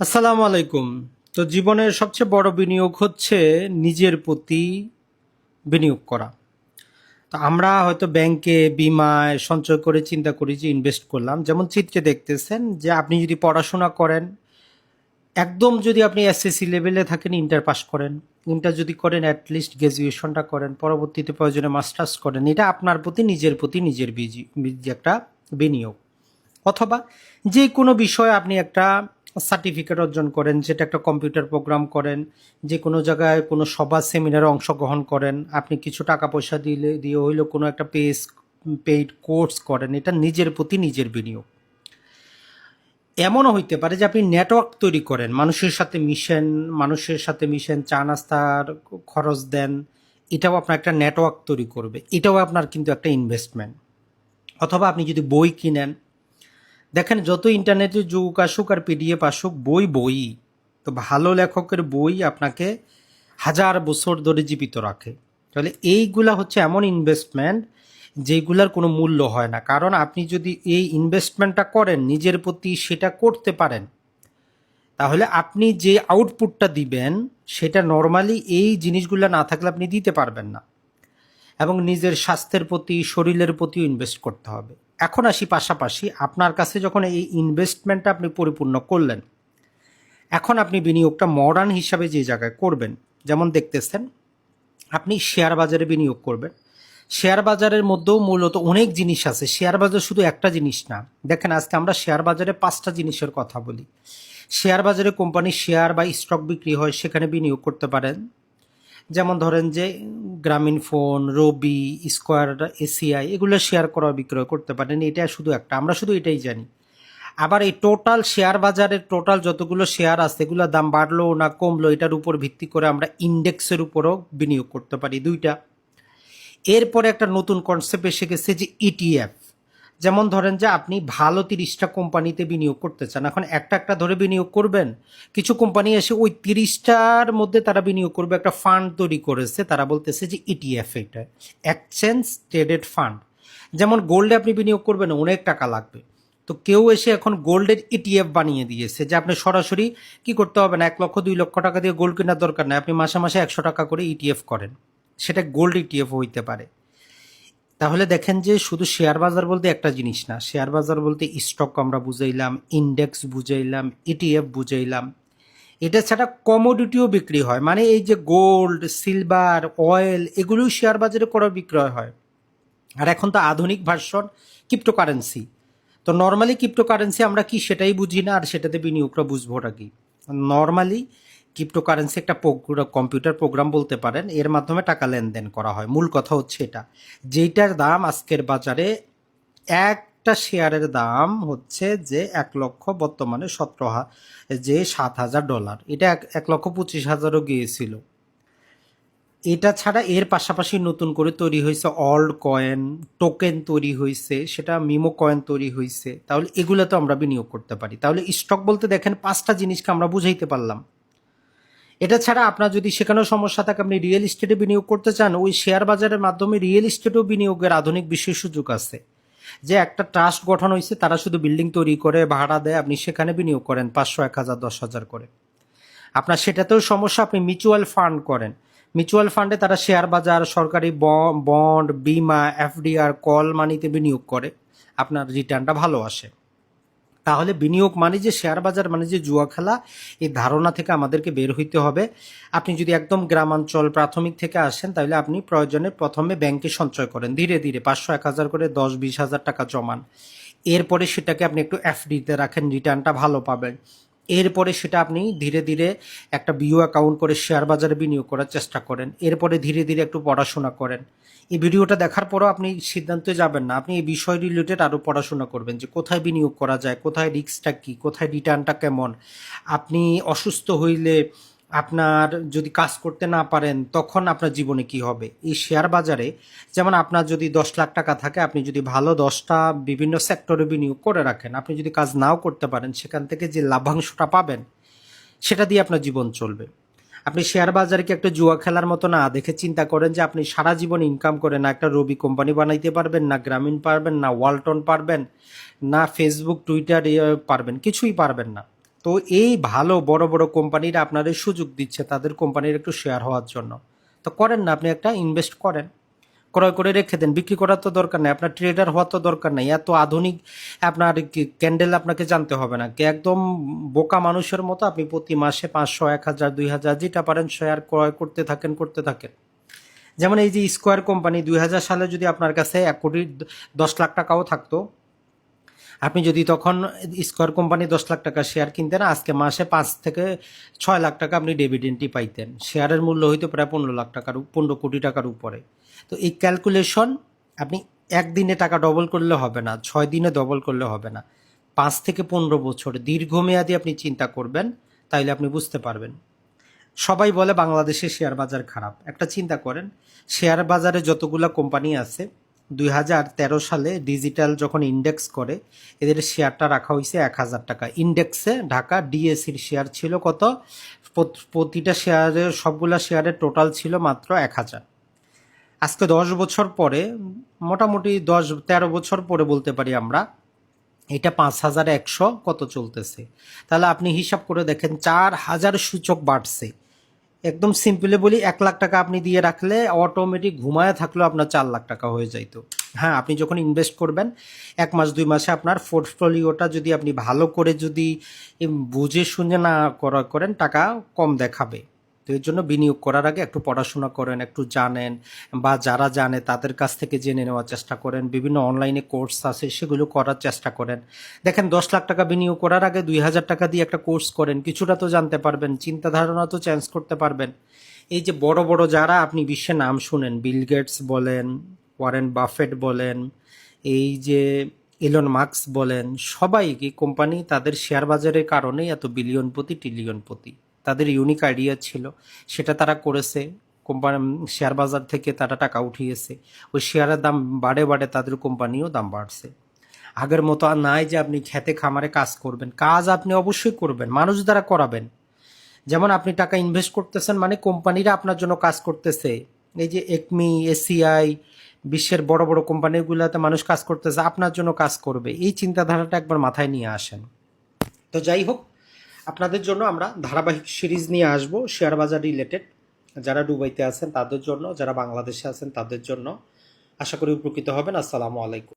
আসসালামু আলাইকুম। তো জীবনের সবচেয়ে বড় বিনিয়োগ হচ্ছে নিজের প্রতি বিনিয়োগ করা। তো আমরা হয়তো ব্যাংকে বিমায় সঞ্চয় করে চিন্তা করি যে ইনভেস্ট করলাম। যেমন চিত্রে দেখতেছেন যে আপনি যদি পড়াশোনা করেন, একদম যদি আপনি এসএসসি লেভেলে থাকেন ইন্টার পাস করেন ইন্টার যদি করেন অ্যাটলিস্ট গ্র্যাজুয়েশনটা করেন, পরবর্তীতে প্রয়োজনে মাস্টার্স করেন, এটা আপনার প্রতি, নিজের প্রতি, নিজের বিজি একটা বিনিয়োগ। অথবা যে কোনো বিষয়ে আপনি একটা সার্টিফিকেট অর্জন করেন, যেটা একটা কম্পিউটার প্রোগ্রাম করেন, যে কোনো জায়গায় কোনো সভা সেমিনারে অংশগ্রহণ করেন, আপনি কিছু টাকা পয়সা দিলে, দিয়ে হইল কোনো একটা পেস পেইড কোর্স করেন, এটা নিজের প্রতি নিজের বিনিয়োগ। এমনও হইতে পারে যে আপনি নেটওয়ার্ক তৈরি করেন, মানুষের সাথে মিশেন, মানুষের সাথে মিশেন, চা নাস্তার খরচ দেন, এটাও আপনার একটা নেটওয়ার্ক তৈরি করবে, এটাও আপনার কিন্তু একটা ইনভেস্টমেন্ট অথবা আপনি যদি বই কিনেন দেখেন যত ইন্টারনেটে যুগ আসুক আর পিডিএফ আসুক, বই বই, তো ভালো লেখকের বই আপনাকে হাজার বছর ধরে জীবিত রাখে। তাহলে এইগুলা হচ্ছে এমন ইনভেস্টমেন্ট যেগুলার কোনো মূল্য হয় না। কারণ আপনি যদি এই ইনভেস্টমেন্টটা করেন, নিজের প্রতি সেটা করতে পারেন, তাহলে আপনি যে আউটপুটটা দিবেন, সেটা নর্মালি এই জিনিসগুলো না থাকলে আপনি দিতে পারবেন না। এবং নিজের স্বাস্থ্যের প্রতি, শরীরের প্রতিও ইনভেস্ট করতে হবে। এখন আসি পাশাপাশি আপনার কাছে যখন এই ইনভেস্টমেন্টটা আপনি পরিপূর্ণ করলেন, এখন আপনি বিনিয়োগটা মডার্ন হিসাবে যে জায়গায় করবেন, যেমন দেখতেছেন, আপনি শেয়ার বাজারে বিনিয়োগ করবেন। শেয়ার বাজারের মধ্যেও মূলত অনেক জিনিস আছে। শেয়ার বাজার শুধু একটা জিনিস না। দেখেন, আজকে আমরা শেয়ার বাজারে পাঁচটা জিনিসের কথা বলি। শেয়ার বাজারে কোম্পানির শেয়ার বা স্টক বিক্রি হয়, সেখানে বিনিয়োগ করতে পারেন। যেমন ধরেন যে Grameenphone, Robi, Square, ACI, এগুলো শেয়ার করা, বিক্রয় করতে পারেন। এটা শুধু একটা। আমরা শুধু এটাই জানি। আবার এই টোটাল শেয়ার বাজারের টোটাল যতগুলো শেয়ার আছে এগুলোর দাম বাড়লো না কমলো এটার উপর ভিত্তি করে আমরা ইন্ডেক্সের উপরও বিনিয়োগ করতে পারি দুইটা। এরপরে একটা নতুন কনসেপ্ট এসে গেছে যে ইটিএফ যেমন ধরেন যে আপনি ভালো তিরিশটা কোম্পানিতে বিনিয়োগ করতে চান, এখন একটা একটা ধরে বিনিয়োগ করবেন, কিছু কোম্পানি এসে ওই তিরিশটার মধ্যে তারা বিনিয়োগ করবে, একটা ফান্ড তৈরি করেছে, তারা বলতেছে যে ইটিএফ এটা এক্সচেঞ্জ ট্রেডেড ফান্ড যেমন গোল্ডে আপনি বিনিয়োগ করবেন, অনেক টাকা লাগবে। তো কেউ এসে এখন গোল্ডের ইটিএফ বানিয়ে দিয়েছে, যে আপনি সরাসরি কি করতে হবে না, এক লক্ষ, দুই লক্ষ টাকা দিয়ে গোল্ড কেনার দরকার নেই, আপনি মাসে মাসে একশো টাকা করে ইটিএফ করেন। সেটা গোল্ড ইটিএফ হইতে পারে। তাহলে দেখেন যে শুধু শেয়ার বাজার বলতে একটা জিনিস না। শেয়ার বাজার বলতে স্টক আমরা বুঝাইলাম ইন্ডেক্স বুঝাইলাম ইটিএফ বুঝাইলাম। এটা ছাড়া কমোডিটিও বিক্রি হয়। মানে এই যে গোল্ড সিলভার অয়েল এগুলোও শেয়ার বাজারে করা বিক্রয় হয়। আর এখন তো আধুনিক ভার্সন ক্রিপ্টোকারেন্সি তো নর্মালি ক্রিপ্টোকারেন্সি আমরা কি সেটাই বুঝি না, আর সেটাতে বিনিয়োগটা বুঝব ওটা কি? নর্মালি ক্রিপ্টোকারেন্সি একটা কম্পিউটার প্রোগ্রাম বলতে পারেন, এর মাধ্যমে টাকা লেনদেন করা হয়। মূল কথা হচ্ছে এটা। যেইটার দাম আজকের বাজারে একটা শেয়ারের দাম হচ্ছে যে এক লক্ষ বর্তমানে সতেরো যে সাত হাজার ডলার। এটা এক লক্ষ পঁচিশ হাজারও গিয়েছিল। এটা ছাড়া এর পাশাপাশি নতুন করে তৈরি হয়েছে অল্ড কয়েন টোকেন তৈরি হয়েছে, সেটা মিমো কয়েন তৈরি হয়েছে। তাহলে এগুলো তো আমরা বিনিয়োগ করতে পারি। তাহলে স্টক বলতে দেখেন পাঁচটা জিনিসকে আমরা বুঝাইতে পারলাম। এটা ছাড়া আপনার যদি সেখানেও সমস্যা থাকে, আপনি রিয়েল এস্টেটে বিনিয়োগ করতে চান, ওই শেয়ার বাজারের মাধ্যমে রিয়েল এস্টেটেও বিনিয়োগের আধুনিক বিশেষ সুযোগ আছে। যে একটা ট্রাস্ট গঠন হয়েছে তারা শুধু বিল্ডিং তৈরি করে, ভাড়া দেয়, আপনি সেখানে বিনিয়োগ করেন পাঁচশো, এক হাজার, দশ হাজার করে। আপনার সেটাতেও সমস্যা, আপনি মিউচুয়াল ফান্ড করেন। মিউচুয়াল ফান্ডে তারা শেয়ার বাজার, সরকারি বন্ড বিমা এফডিআর কল মানিতে বিনিয়োগ করে। আপনার রিটার্নটা ভালো আসে। তাহলে বিনিয়োগ মানে যে শেয়ার বাজার মানে যে জুয়া খেলা, এই ধারণা থেকে আমাদেরকে বের হইতে হবে। আপনি যদি একদম গ্রামাঞ্চল প্রাথমিক থেকে আসেন, তাহলে আপনি প্রয়োজনে প্রথমে ব্যাংকে সঞ্চয় করেন। ধীরে ধীরে পাঁচশো এক হাজার করে দশ বিশ হাজার টাকা জমান। এরপরে সেটাকে আপনি একটু এফডিতে রাখেন রিটার্নটা ভালো পাবেন। এরপরে সেটা আপনি ধীরে ধীরে একটা বিও অ্যাকাউন্ট করে শেয়ার বাজারে বিনিয়োগ করার চেষ্টা করেন। এরপরে ধীরে ধীরে একটু পড়াশোনা করেন। এই ভিডিওটা দেখার পরও আপনি সিদ্ধান্তে যাবেন না। আপনি এই বিষয় রিলেটেড আরও পড়াশোনা করবেন যে কোথায় বিনিয়োগ করা যায়, কোথায় রিস্কটা কী, কোথায় রিটার্নটা কেমন। আপনি অসুস্থ হইলে আপনার যদি কাজ করতে না পারেন, তখন আপনার জীবনে কি হবে? এই শেয়ার বাজারে যেমন আপনার যদি দশ লাখ টাকা থাকে, আপনি যদি ভালো দশটা বিভিন্ন সেক্টরে বিনিয়োগ করে রাখেন, আপনি যদি কাজ নাও করতে পারেন, সেখান থেকে যে লাভাংশটা পাবেন, সেটা দিয়ে আপনার জীবন চলবে। আপনি শেয়ার বাজারে কি একটা জুয়া খেলার মতো না দেখে চিন্তা করেন যে আপনি সারা জীবন ইনকাম করে না একটা রবি কোম্পানি বানাইতে পারবেন, না গ্রামীণ পারবেন, না ওয়ালটন পারবেন, না ফেসবুক টুইটার পারবেন, কিছুই পারবেন না। তো এই ভালো, বড় বড় কোম্পানিরা আপনাদের সুযোগ দিচ্ছে তাদের কোম্পানির একটু শেয়ার হওয়ার জন্য। তো করেন না আপনি একটা ইনভেস্ট করেন। ক্রয় করে রেখে দেন। বিক্রি করার তো দরকার নেই। আপনার ট্রেডার হওয়ার তো দরকার নেই। এত আধুনিক আপনার ক্যান্ডেল আপনাকে জানতে হবে না। একদম বোকা মানুষের মতো আপনি প্রতি মাসে পাঁচশো, এক হাজার, দুই হাজার যেটা পারেন শেয়ার ক্রয় করতে থাকেন করতে থাকেন। যেমন এই যে স্কোয়ার কোম্পানি দুই হাজার সালে যদি আপনার কাছে এক কোটি দশ লাখ টাকাও থাকতো আপনি যদি তখন স্কোয়ার কোম্পানি দশ লাখ টাকা শেয়ার কিনতেন, আজকে মাসে পাঁচ থেকে ছয় লাখ টাকা আপনি ডেভিডেন্টই পাইতেন। শেয়ারের মূল্য হইতো প্রায় পনেরো লাখ টাকার পনেরো কোটি টাকার উপরে। তো এই ক্যালকুলেশন আপনি একদিনে টাকা ডবল করলে হবে না, ছয় দিনে ডবল করলে হবে না। পাঁচ থেকে পনেরো বছর দীর্ঘমেয়াদী আপনি চিন্তা করবেন, তাইলে আপনি বুঝতে পারবেন। সবাই বলে বাংলাদেশের শেয়ার বাজার খারাপ। একটা চিন্তা করেন শেয়ার বাজারে যতগুলো কোম্পানি আছে দুই হাজার তেরো সালে ডিজিটাল যখন ইন্ডেক্স করে, এদের শেয়ারটা রাখা হয়েছে এক হাজার টাকা। ইন্ডেক্সে ঢাকা ডিএসির শেয়ার ছিল কত? প্রতিটা শেয়ারের সবগুলা শেয়ারের টোটাল ছিল মাত্র এক হাজার। আজকে দশ বছর পরে, মোটামুটি দশ, তেরো বছর পরে বলতে পারি আমরা, এটা পাঁচ হাজার একশো কত চলতেছে। তাহলে আপনি হিসাব করে দেখেন, চার হাজার সূচক বাড়ছে। একদম সিম্পলে বলি, এক লাখ টাকা আপনি দিয়ে রাখলে অটোমেটিক ঘুমায় থাকলেও আপনার চার লাখ টাকা হয়ে যাইত। হ্যাঁ আপনি যখন ইনভেস্ট করবেন, এক মাস, দুই মাসে আপনার পোর্টফোলিওটা যদি আপনি ভালো করে যদি বুঝে শুনে না করা করেন, টাকা কম দেখাবে। তো এর জন্য বিনিয়োগ করার আগে একটু পড়াশোনা করেন, একটু জানেন বা যারা জানে তাদের কাছ থেকে জেনে নেওয়ার চেষ্টা করেন, বিভিন্ন অনলাইনে কোর্স আছে সেগুলো করার চেষ্টা করেন। দেখেন দশ লাখ টাকা বিনিয়োগ করার আগে দুই হাজার টাকা দিয়ে একটা কোর্স করেন, কিছুটা তো জানতে পারবেন চিন্তা ধারণা তো চেঞ্জ করতে পারবেন। এই যে বড় বড় যারা, আপনি বিশ্বে নাম শুনেন বিল গেটস বলেন ওয়ারেন বাফেট বলেন, এই যে এলন মার্কস বলেন, সবাই কি কোম্পানি তাদের শেয়ার বাজারের কারণেই এত বিলিয়ন প্রতি ট্রিলিয়ন প্রতি। তাদের ইউনিক আইডিয়া ছিল। সেটা তারা করেছে। কোম্পানি শেয়ার বাজার থেকে তারা টাকা উঠিয়েছে। ওই শেয়ারের দাম বাড়ে বাড়ে তাদের কোম্পানিও দাম বাড়ছে। আগের মতো আর নাই যে আপনি খেতে খামারে কাজ করবেন। কাজ আপনি অবশ্যই করবেন, মানুষ দ্বারা করাবেন। যেমন আপনি টাকা ইনভেস্ট করতেছেন মানে কোম্পানিরা আপনার জন্য কাজ করতেছে। এই যে একমি এসিআই বিশ্বের বড় বড় কোম্পানিগুলোতে মানুষ কাজ করতেছে, আপনার জন্য কাজ করবে। এই চিন্তাধারাটা একবার মাথায় নিয়ে আসেন। তো যাই হোক আপনাদের জন্য আমরা ধারাবাহিক সিরিজ নিয়ে আসব শেয়ার বাজার রিলেটেড যারা দুবাইতে আছেন তাদের জন্য, যারা বাংলাদেশে আছেন তাদের জন্য। আশা করি উপকৃত হবেন। আসসালামু আলাইকুম।